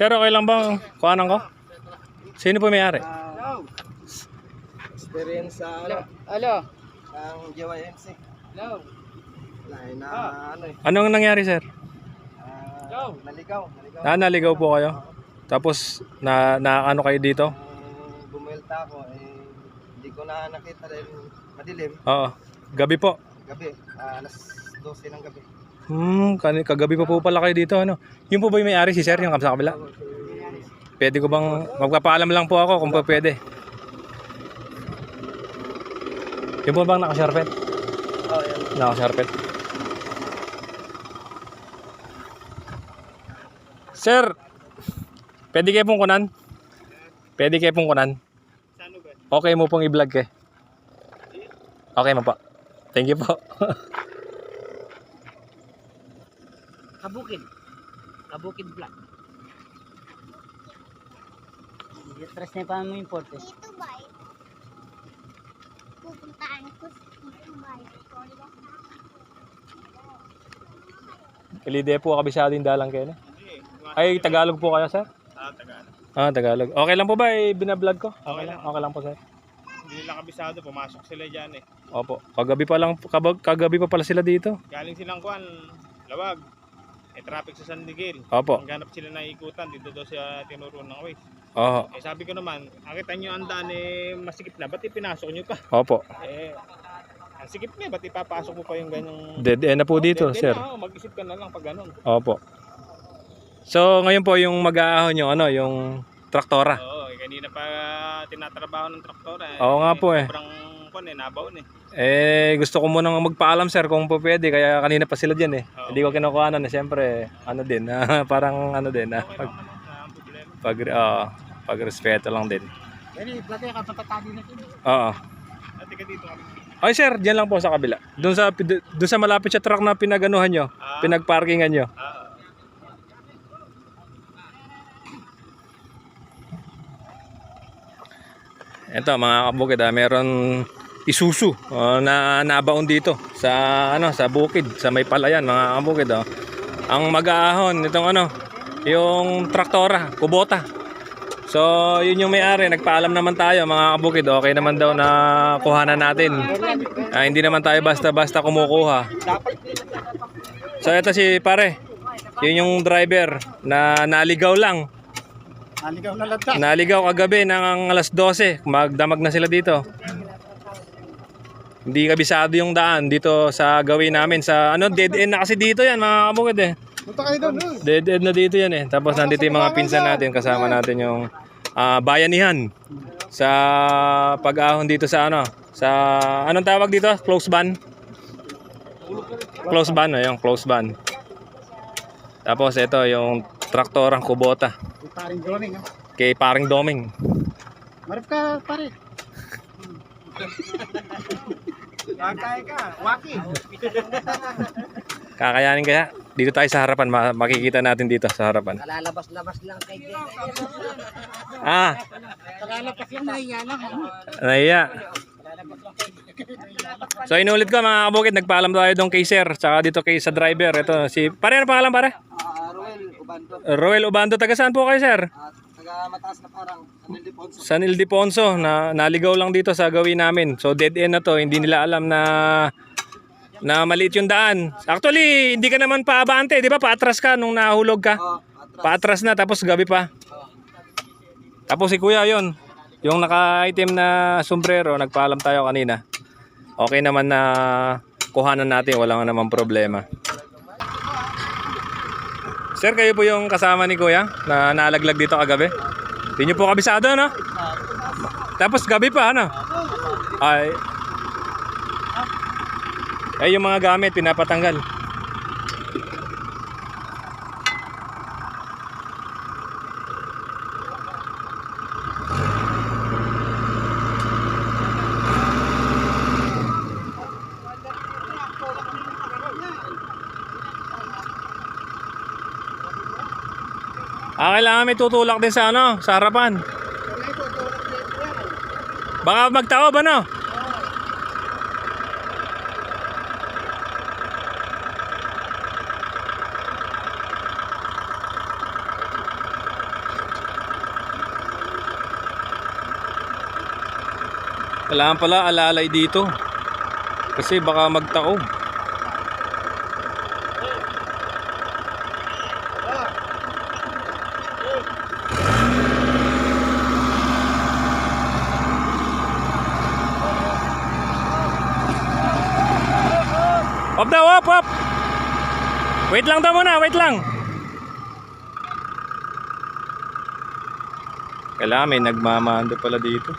Sir, okay lang bang kuhanan ko? Sino po may-ari? Experience sa ano, Alo. ang JYMC. Hello. Eh, na ano eh. Anong nangyari, sir? ah, naligaw, naligaw. Ah, naligaw po kayo. Tapos, na, na ano kayo dito? Nung bumulta ako, eh, hindi ko na nakita dahil madilim. Oo. Gabi po. Gabi, ah, alas 12 ng gabi. Hmm, kagabi pa po pala kayo dito, ano? Yun po ba yung may-ari si sir, yung sa kabila? Pwede ko bang, magpapaalam lang po ako kung pa pwede. Yun po bang nakasharpet? Oh, yan. Nakasharpet. Sir, pwede kayo pong kunan? Pwede kayo pong kunan? Okay mo pong i-vlog eh. Okay mo po. Thank you po. Kabukid. Kabukid vlog. Tres na pa mo importe. Dito ba? Pupuntaan ko dito ba? Kalide po kabisado yung dalang kayo. no? Ay, Tagalog po kayo, sir? Ah, Tagalog. Ah, Tagalog. Okay lang po ba eh, binablog ko? Okay lang. Okay lang po, sir. Hindi nila kabisado, pumasok sila dyan eh. Opo. Kagabi pa lang, kabag, kagabi pa pala sila dito. Galing silang kuan, lawag. Eh, traffic sa San Miguel. Opo. Ang ganap sila na ikutan, dito daw siya tinuro ng ways. Oo. Eh, sabi ko naman, nakita nyo ang daan eh, masikip na, ba't ipinasok nyo pa? Opo. Eh, ang sikip na, ba't ipapasok mo pa yung ganyang... Dead end na po dito, Then, sir. ah, mag-isip ka na lang pag ganun. Opo. So, ngayon po yung mag-aahon yung ano, yung traktora. Oo, eh, kanina pa tinatrabaho ng traktora. Eh. Oo nga po eh. Sobrang kuan eh, nabaon eh. Eh, gusto ko munang magpaalam, sir, kung po pwede. Kaya kanina pa sila dyan eh. Oo. Hindi ko kinukuha na, siyempre, ano din, ah, parang ano din, ah, Okay pag, ah, pag, ah, pag-respeto lang din. Pero vlog ka patatagi na ito. Oo. Ate ka dito kami. Ay sir, diyan lang po sa kabila. Doon sa doon sa malapit sa truck na pinaganuhan nyo, Ah. pinagparkingan nyo. Ah, Ito mga kabukid, ah, meron isusu oh, na nabaon dito sa ano sa bukid, sa may palayan mga kabukid. Oh. Ang mag-aahon nitong ano, yung traktora, kubota. So, yun yung may-ari. Nagpaalam naman tayo mga kabukid. Okay naman daw na kuhanan natin. Ah, hindi naman tayo basta-basta kumukuha. So, ito si pare. Yun yung driver na naligaw lang. Naligaw na lata. Naligaw kagabi ng alas 12. Magdamag na sila dito. Hindi kabisado yung daan dito sa gawin namin sa ano dead end na kasi dito yan mga kabukid eh. Punta kayo doon. Dead end na dito yan eh. Tapos nandito yung mga pinsan natin kasama natin yung ah, bayanihan sa pag-ahon dito sa ano sa anong tawag dito? Close ban? Close ban, ayun, close ban. Tapos ito yung traktorang kubota Paring drawing. ah. kay paring doming. Marap ka pare. Kakay ka, waki. Kakayanin kaya? Dito tayo sa harapan, ma- makikita natin dito sa harapan. Kalalabas-labas lang kay Ah, Kalalabas lang nahiya lang. nahiya. So inulit ko mga kabukid, nagpaalam tayo doon kay sir, tsaka dito kay sa driver. Ito si, pare ano pangalan pare? Ubando. Roel Obando, taga saan po kayo sir? At taga mataas na parang, Anil Deponso. San Ildefonso, na naligaw lang dito sa gawin namin. So dead end na to, hindi nila alam na na maliit yung daan. Actually, hindi ka naman paabante, di ba? Paatras ka nung nahulog ka. Oh, atras. Paatras na tapos gabi pa. Tapos si Kuya yon, yung naka-item na sombrero, nagpaalam tayo kanina. Okay naman na kuhanan natin, wala naman problema. Sir, kayo po yung kasama ni Kuya na nalaglag dito kagabi? Hindi nyo po kabisado, no? Tapos gabi pa, ano? Ay. Ay, yung mga gamit, pinapatanggal. May tutulak din sa ano, sa harapan. Baka magtaob ano? Kailangan pala alalay dito. Kasi baka magtaob. Wait lang daw muna, wait lang. Kailangan may nagmamando pala dito.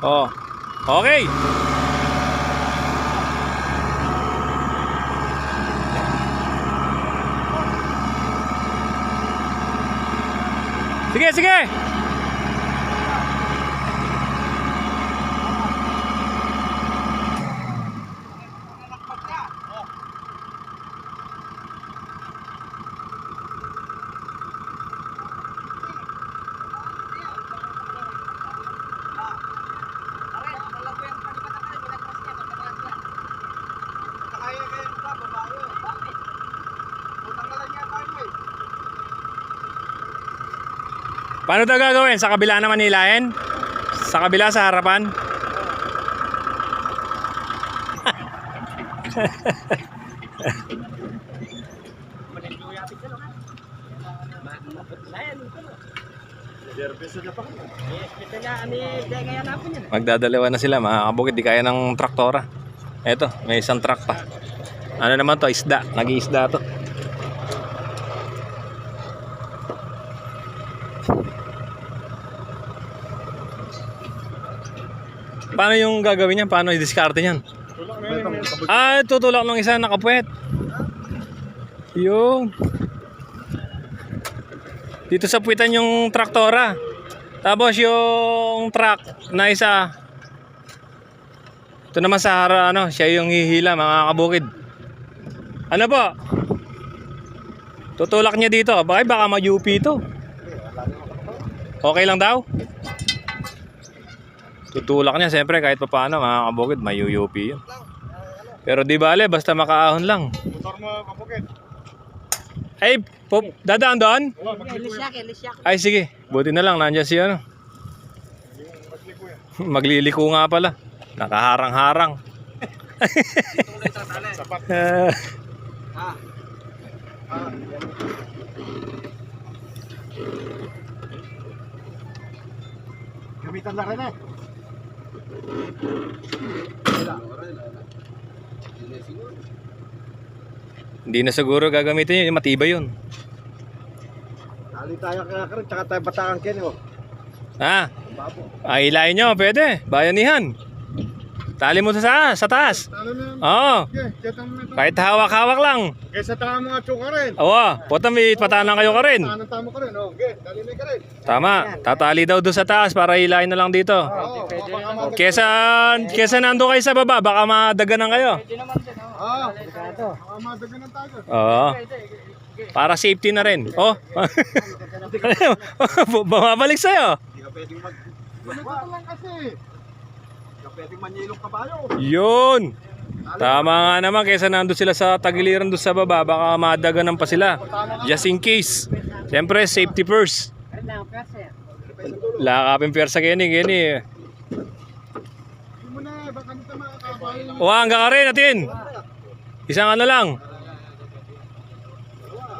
Oh. Okay. Sige, sige. Kaya kayo pa, babae. Utang na lang yan tayo eh. Paano daw gagawin? Sa kabila naman nilayan? Sa kabila, sa harapan? Magdadalawa na sila mga kabukid, di kaya ng traktora. Eto, may isang truck pa. Ano naman to, isda. Nag-iisda to. Paano yung gagawin niyan? Paano i-discard niyan? Ah, tutulak ng isa nakapwet. Yun. Dito sa puwitan yung traktora. Tapos yung truck na isa. Ito naman sa hara, ano, siya yung hihila mga kabukid. Ano po? Tutulak niya dito. Bakit baka ma-UP ito? Okay lang daw? Tutulak niya siyempre kahit pa paano mga kabukid may UUP yun. Pero di bale basta makaahon lang. Motor mo, kapukit. Ay, po, dadaan doon? Ay sige, buti na lang nandiyan si ano. Magliliko nga pala. Nakaharang-harang. Eh, Gamitan na rin eh. Hindi na siguro gagamitin yun, matibay yun. Tali tayo kaya karon, tsaka tayo batangan kin oh. Ha? Ay, hilahin nyo, pwede. Bayanihan. Tali mo sa, sa, sa taas. Talo na. Oo. Okay, chat mo ito. Kahit hawak-hawak lang. Okay, sa tama mga tsuka rin. Awa, puta may patanan kayo ka rin. Tanang tama ka rin. Oh, okay, dali na ka rin. Tama, tatali daw doon sa taas para hilahin na lang dito. Oo, ma- Kesa, kesa nando kayo sa baba, baka madaganan kayo. Ah, baka madaganan tayo. Oo. Para safety na rin. Oh. Bumabalik sa'yo. Hindi ka pwedeng mag... Ganito lang kasi. Pwedeng manyilong kabayo. Yun. Tama nga naman, kesa nando sila sa tagiliran doon sa baba, baka madaganan pa sila. Just in case. Siyempre, safety first. Lakapin persa kini, kini. O, hanggang ka rin natin. Isang ano lang.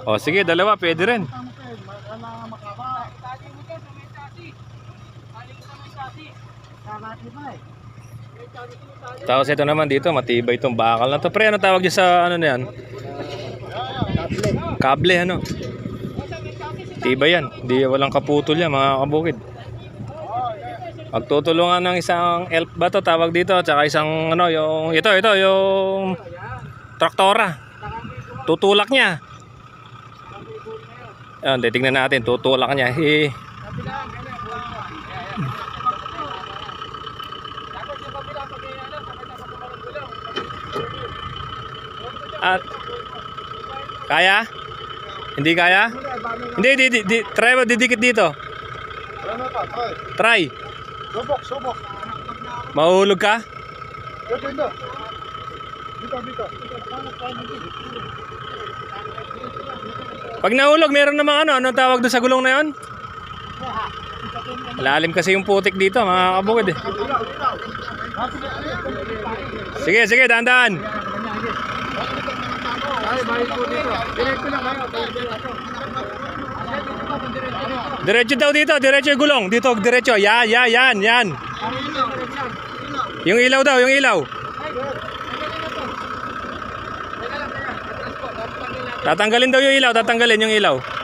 O, sige, dalawa, pwede rin. Tama ka eh, kailangan makaba. Tapos ito naman dito, matibay itong bakal na to. Pre, ano tawag niya sa ano na yan? Kable, ano? Tibay yan. Hindi, walang kaputol yan, mga kabukid. Magtutulungan ng isang elf ba to tawag dito, tsaka isang ano, yung, ito, ito, yung traktora. Tutulak niya. Ayan, titignan natin, tutulak niya. Eh, At kaya? Hindi kaya? Hindi, di, di, di, try mo didikit dito. Try. Subok, subok. Mahuhulog ka? Dito, dito. Dito, dito. Pag nahulog, meron namang ano, anong tawag doon sa gulong na yon? Malalim kasi yung putik dito, mga kabukid eh. Sige, sige, dahan-dahan. Ay, balik po dito. Diretso lang kayo. Diretso daw dito, diretso yung gulong. Dito, diretso. Yan, yan, yan, yan. Yung ilaw daw, yung ilaw. Tatanggalin daw yung ilaw, tatanggalin yung ilaw.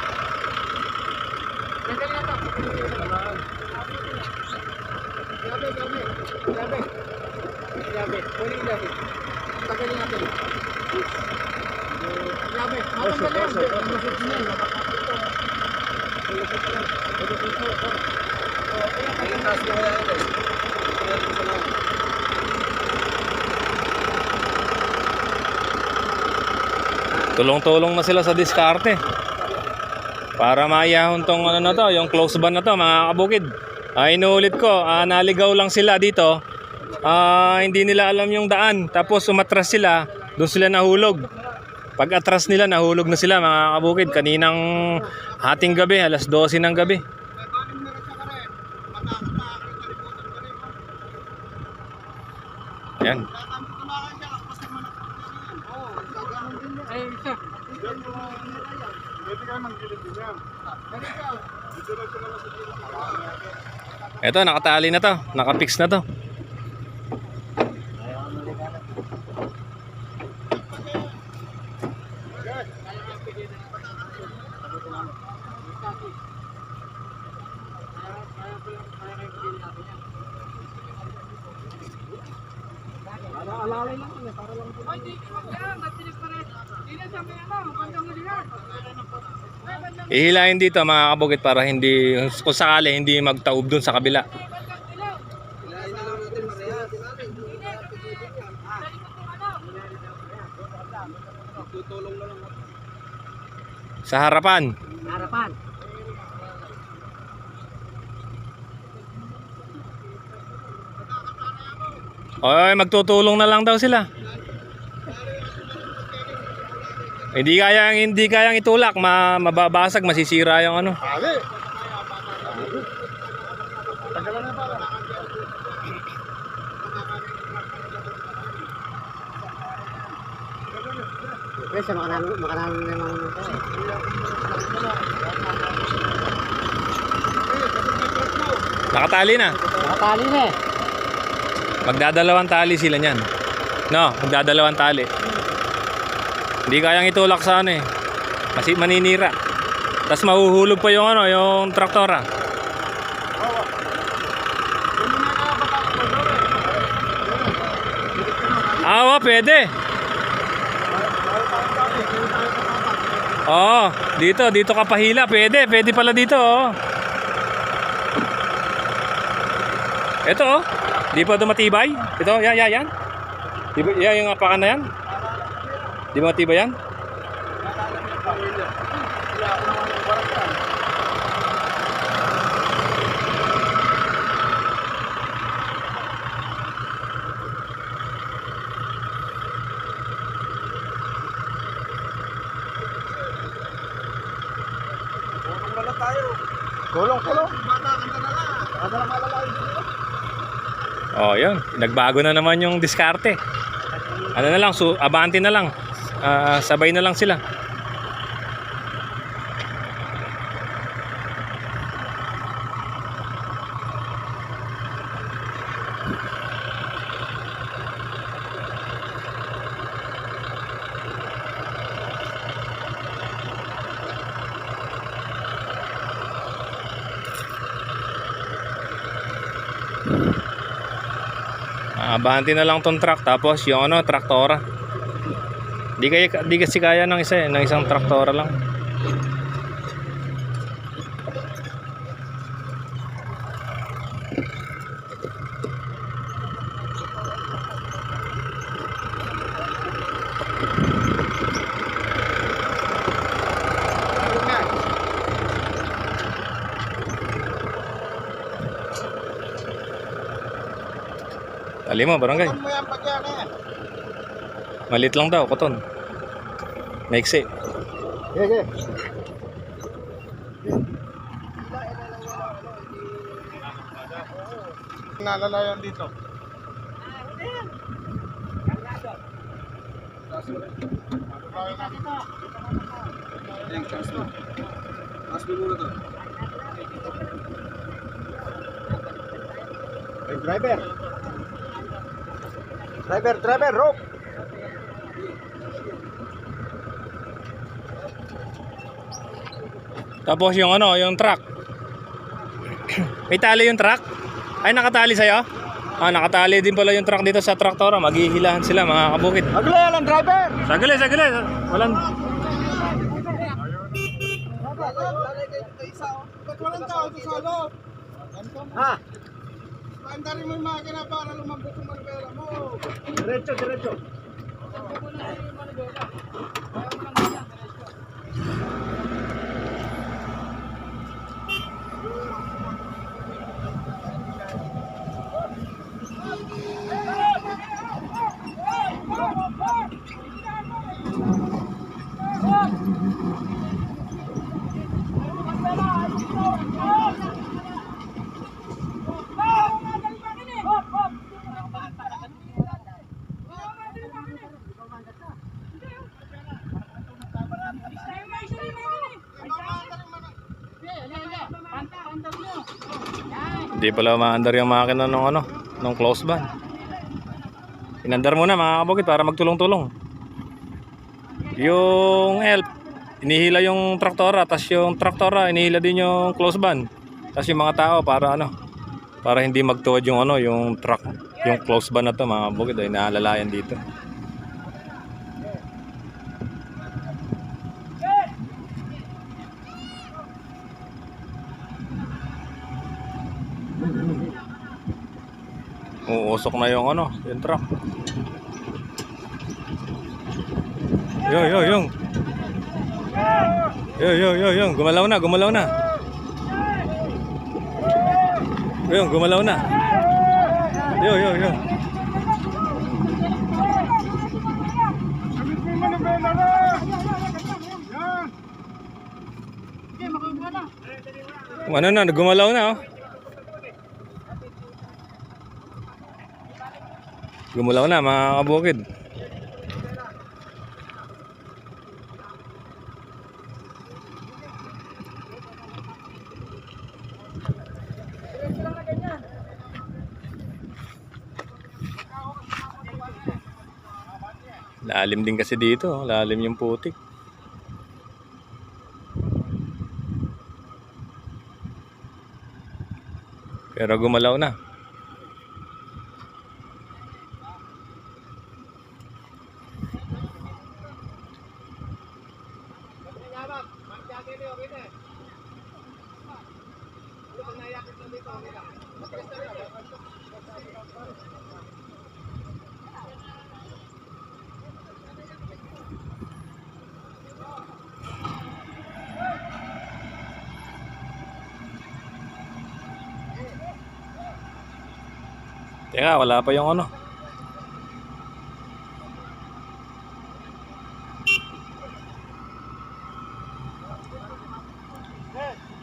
Tulong-tulong na sila sa diskarte. Para maiyahon tong ano na to, yung close ban na to, mga kabukid. Ah, inuulit ko, ah, naligaw lang sila dito. Ah, hindi nila alam yung daan. Tapos umatras sila, doon sila nahulog. Pag atras nila, nahulog na sila mga kabukid. Kaninang hating gabi, alas 12 ng gabi. Yan. Ito, nakatali na to. Nakapix na to. Ihilahin dito mga kabukit para hindi, kung sakali, hindi magtaob dun sa kabila. Sa harapan. Harapan. Oy, magtutulong na lang daw sila. Hindi kaya hindi kayang itulak, ma, mababasag, masisira yung ano. Pali. Tagalan na para. Yes, makanalo, makanalo naman eh. Nakatali na. Nakatali na eh. Magdadalawang tali sila niyan. No, magdadalawang tali. Hindi kayang itulak sa ano eh. Kasi maninira. Tapos mahuhulog pa yung ano, yung traktora. Awa, pwede. Oo, dito, dito ka pahila. Pwede, pwede pala dito. Oh. Ito oh. Di pa dumatibay? Ito, yan, yan, yan. Yan yung apakan na yan? Di ba matibay yan? Malalayo Oh, yun. Nagbago na naman yung diskarte. Ano na lang, so, abante na lang. Ah, sabay na lang sila. Abante na lang tong truck tapos yung ano, traktora. Di, kaya, di kasi kaya ng isa eh, ng isang traktora lang. Lima barangay. Malit lang daw, koton. Maiksi. Sige, sige. Nalalayan dito. Hey, driver. Driver, driver, rope! Tapos yung ano, yung truck. May tali yung truck? Ay, nakatali sa'yo? Ah, nakatali din pala yung truck dito sa traktora. Maghihilahan sila mga kabukid. Agla lang, driver! Sagali, sagali. Walang... Walang salo? Ha? Andarin mo yung makina para lumambot yung manibela mo. Diretso, diretso. Thank you. Hindi pala maandar yung makina nung ano, nung close ban. Inandar muna mga kabukid para magtulong-tulong. Yung help, inihila yung traktora, tapos yung traktora, inihila din yung close ban. Tapos yung mga tao para ano, para hindi magtuwad yung ano, yung truck, yung close ban na to mga kabukid, ay naalalayan dito. Uusok na yung ano, yung truck. Yo, yo, yung. Yo, yo, yo, yung. Gumalaw na, gumalaw na. Yung, gumalaw na. Yo, yo, yo. Ano na, gumalaw na oh. Gumulaw na mga kabukid. Lalim din kasi dito, lalim yung putik. Pero gumalaw na. Wala pa yung ano.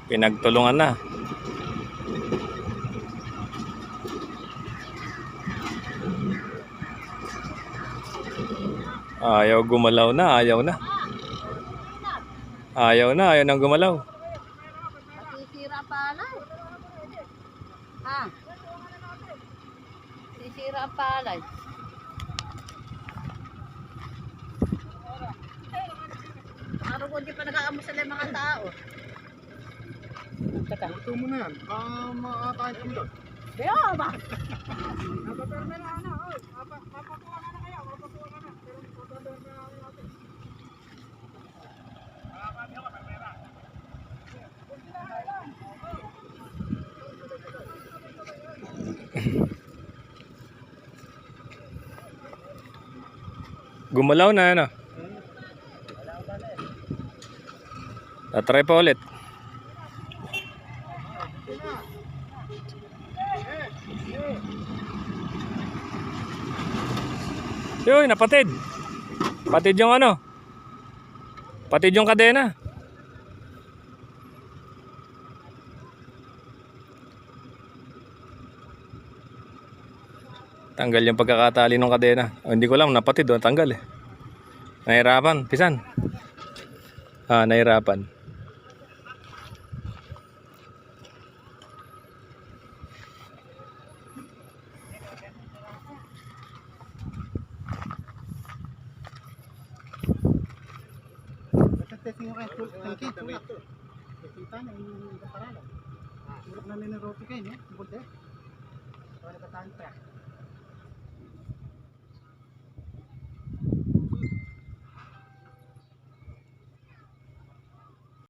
Pinagtulungan na. Ayaw gumalaw na, ayaw na. Ayaw na, ayaw nang gumalaw. Sisira pala. Ha? Sisira ang palay. Araw ko di pa nag-aamos sila yung mga tao. Ito mo na yan. Ah, makakain kami doon. Kaya ba? Gumalaw na ano. Tatry pa ulit. Yun, napatid. Patid yung ano. Patid yung kadena. Tanggal yung pagkakatali ng kadena. O, hindi ko lang, napatid o, tanggal eh. Nahirapan, pisan. Ah, nahirapan.